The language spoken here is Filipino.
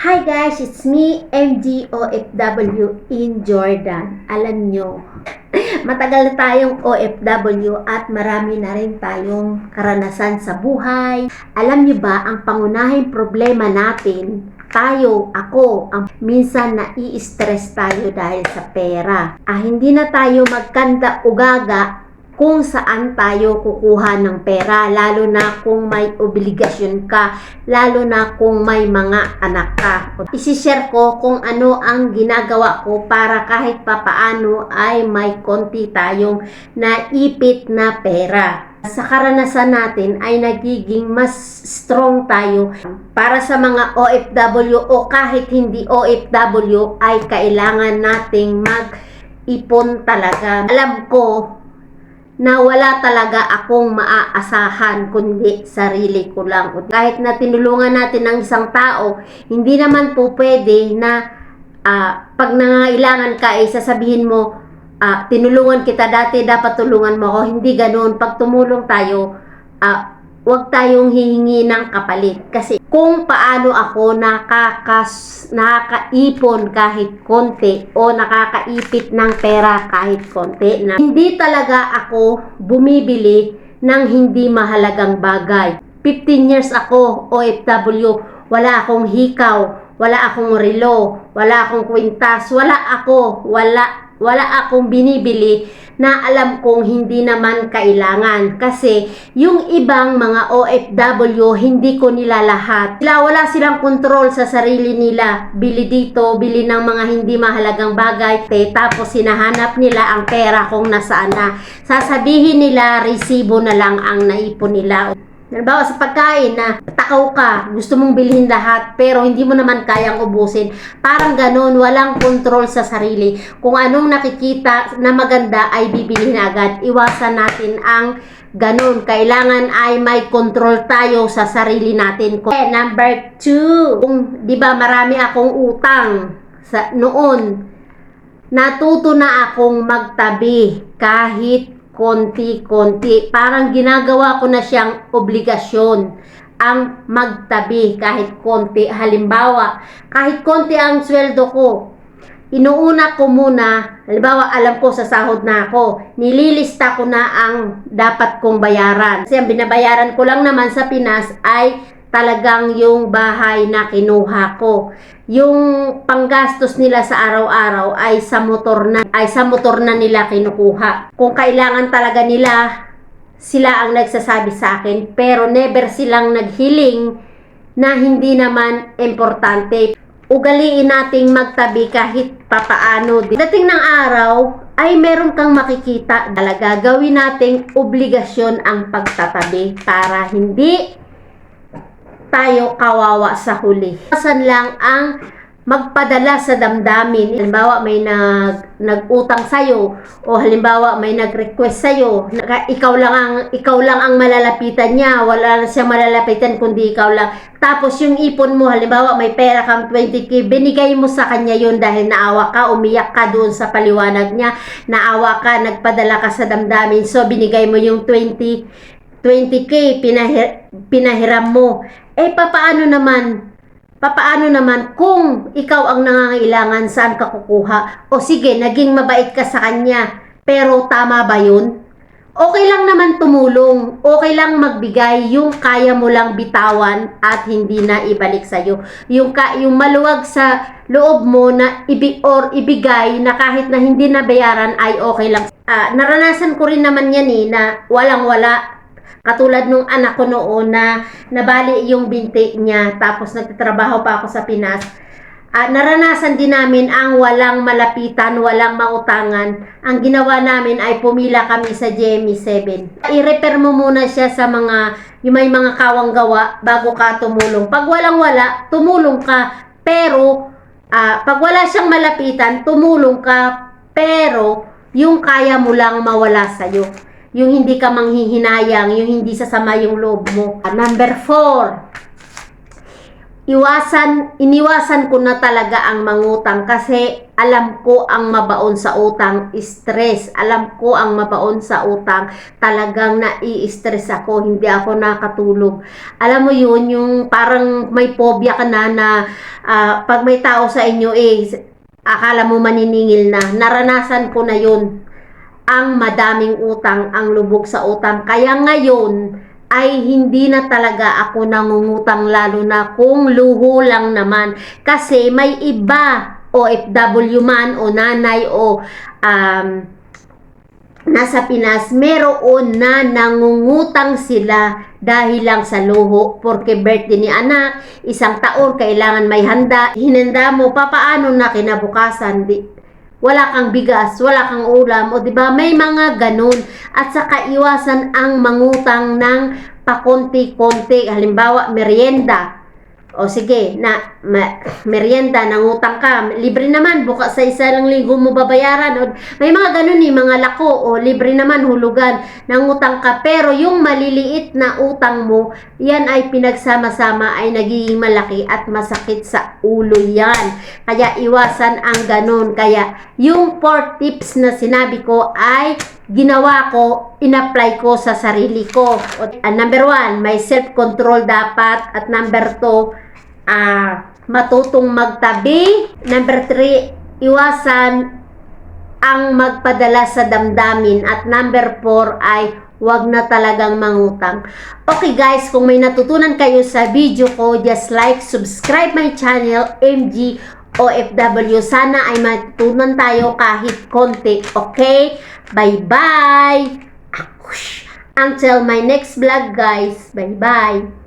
Hi guys, it's me, MGOFW in Jordan. Alam nyo, matagal na tayong OFW at marami na rin tayong karanasan sa buhay. Alam nyo ba, ang pangunahing problema natin, tayo, ako, ang minsan nai-stress tayo dahil sa pera. Ah, hindi na tayo magkanda ugaga kung saan tayo kukuha ng pera, lalo na kung may obligasyon ka, lalo na kung may mga anak ka. Isishare ko kung ano ang ginagawa ko para kahit papaano ay may konti tayong naipit na pera. Sa karanasan natin ay nagiging mas strong tayo para sa mga OFW o kahit hindi OFW ay kailangan nating mag-ipon talaga. Alam ko na wala talaga akong maaasahan kundi sarili ko lang. Kahit na tinulungan natin ng isang tao, hindi naman po pwede na ah, pag nangailangan ka ay sasabihin mo, ah, tinulungan kita dati, dapat tulungan mo ako. Hindi ganoon. Pag tumulong tayo, ah, huwag tayong hihingi ng kapalit. Kasi kung paano ako nakakas, nakakaipon kahit konti o nakakaipit ng pera kahit konti, na hindi talaga ako bumibili ng hindi mahalagang bagay. 15 years ako, OFW, wala akong hikaw, wala akong relo, wala akong kwintas, wala ako, wala, wala akong binibili na alam kong hindi naman kailangan. Kasi yung ibang mga OFW, hindi ko nila lahat. Sila, wala silang kontrol sa sarili nila. Bili dito, bili ng mga hindi mahalagang bagay. Te, tapos sinahanap nila ang pera kung nasaan na. Sasabihin nila, resibo na lang ang naipon nila. Halimbawa sa pagkain na takaw ka, gusto mong bilhin lahat pero hindi mo naman kayang ubusin. Parang ganun, walang control sa sarili. Kung anong nakikita na maganda ay bibilhin agad. Iwasan natin ang ganun. Kailangan ay may control tayo sa sarili natin. Okay, number two, kung di ba marami akong utang sa noon, natuto na akong magtabi kahit konti-konti. Parang ginagawa ko na siyang obligasyon ang magtabi kahit konti. Halimbawa, kahit konti ang sweldo ko, inuuna ko muna, halimbawa alam ko sa sahod na ako, nililista ko na ang dapat kong bayaran. Kasi ang binabayaran ko lang naman sa Pinas ay talagang yung bahay na kinuha ko. Yung panggastos nila sa araw-araw ay sa motor na ay sa motor na nila kinukuha. Kung kailangan talaga nila sila ang nagsasabi sa akin pero never silang naghiling na hindi naman importante. Ugaliin nating magtabi kahit papaano. Dating ng araw ay meron kang makikita talaga. Gawin nating obligasyon ang pagtatabi para hindi tayo kawawa sa huli. Pasan lang ang magpadala sa damdamin. Halimbawa, may nag, nag-utang sa'yo o halimbawa, may nag-request sa'yo. Naka, ikaw, lang ang, ikaw lang ang malalapitan niya. Wala na siyang malalapitan kundi ikaw lang. Tapos yung ipon mo, halimbawa, may pera kang 20k, binigay mo sa kanya yun dahil naawa ka, umiyak ka doon sa paliwanag niya. Naawa ka, nagpadala ka sa damdamin. So, binigay mo yung 20 20k pinahir, pinahiram mo. Eh, papaano naman? Papaano naman kung ikaw ang nangangailangan saan ka kukuha? O sige, naging mabait ka sa kanya, pero tama ba yun? Okay lang naman tumulong, okay lang magbigay yung kaya mo lang bitawan at hindi na ibalik sa iyo. Yung ka, yung maluwag sa loob mo na ibi or ibigay na kahit na hindi nabayaran ay okay lang. Ah, naranasan ko rin naman yan eh na walang-wala Katulad nung anak ko noon na nabali yung binti niya tapos nagtatrabaho pa ako sa Pinas. At naranasan din namin ang walang malapitan, walang mautangan. Ang ginawa namin ay pumila kami sa GME 7. I-repair mo muna siya sa mga, yung may mga kawang gawa bago ka tumulong. Pag walang wala, tumulong ka. Pero, ah, pag wala siyang malapitan, tumulong ka. Pero, yung kaya mo lang mawala sa'yo yung hindi ka manghihinayang, yung hindi sasama yung loob mo. Number four, iwasan, iniwasan ko na talaga ang mangutang kasi alam ko ang mabaon sa utang, stress. Alam ko ang mabaon sa utang, talagang nai-stress ako, hindi ako nakatulog. Alam mo yun, yung parang may phobia ka na na ah, pag may tao sa inyo eh, akala mo maniningil na, naranasan ko na yun. Ang madaming utang, ang lubog sa utang. Kaya ngayon, ay hindi na talaga ako nangungutang lalo na kung luho lang naman. Kasi may iba, OFW man o nanay o um, nasa Pinas, meron na nangungutang sila dahil lang sa luho. Porque birthday ni anak, isang taon, kailangan may handa. Hinanda mo, papaano na kinabukasan? Di, wala kang bigas, wala kang ulam, o di ba may mga ganun. At saka iwasan ang mangutang ng pakonti-konti, halimbawa merienda. O sige, na ma, merienda, nangutang ka, libre naman, buka sa isa lang linggo mo babayaran. O, may mga ganun eh, mga lako, o libre naman, hulugan, nangutang ka. Pero yung maliliit na utang mo, yan ay pinagsama-sama ay nagiging malaki at masakit sa ulo yan. Kaya iwasan ang ganun. Kaya yung 4 tips na sinabi ko ay ginawa ko, in-apply ko sa sarili ko. Ah, number one, may self-control dapat. At number two, ah, matutong magtabi. Number three, iwasan ang magpadala sa damdamin. At number four ay wag na talagang mangutang. Okay guys, kung may natutunan kayo sa video ko, just like, subscribe my channel, MG OFW. Sana ay matutunan tayo kahit konti. Okay? Bye-bye! Until my next vlog guys. Bye-bye!